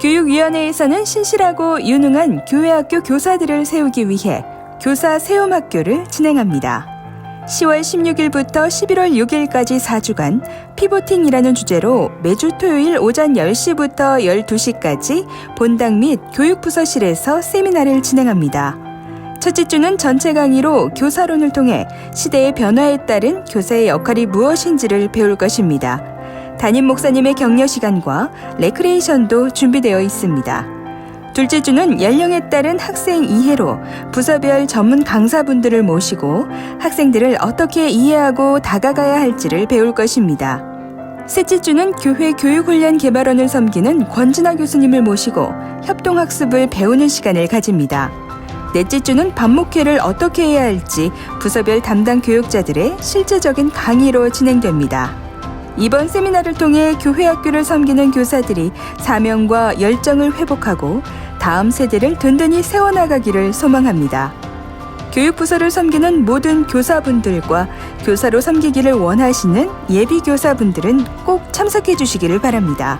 교육위원회에서는 신실하고 유능한 교회학교 교사들을 세우기 위해 교사 세움학교를 진행합니다. 10월 16일부터 11월 6일까지 4주간 피보팅이라는 주제로 매주 토요일 오전 10시부터 12시까지 본당 및 교육부서실에서 세미나를 진행합니다. 첫째 주는 전체 강의로 교사론을 통해 시대의 변화에 따른 교사의 역할이 무엇인지를 배울 것입니다. 담임 목사님의 격려 시간과 레크레이션도 준비되어 있습니다. 둘째 주는 연령에 따른 학생 이해로 부서별 전문 강사분들을 모시고 학생들을 어떻게 이해하고 다가가야 할지를 배울 것입니다. 셋째 주는 교회 교육훈련 개발원을 섬기는 권진아 교수님을 모시고 협동학습을 배우는 시간을 가집니다. 넷째 주는 반목회를 어떻게 해야 할지 부서별 담당 교육자들의 실제적인 강의로 진행됩니다. 이번 세미나를 통해 교회 학교를 섬기는 교사들이 사명과 열정을 회복하고 다음 세대를 든든히 세워나가기를 소망합니다. 교육부서를 섬기는 모든 교사분들과 교사로 섬기기를 원하시는 예비 교사분들은 꼭 참석해 주시기를 바랍니다.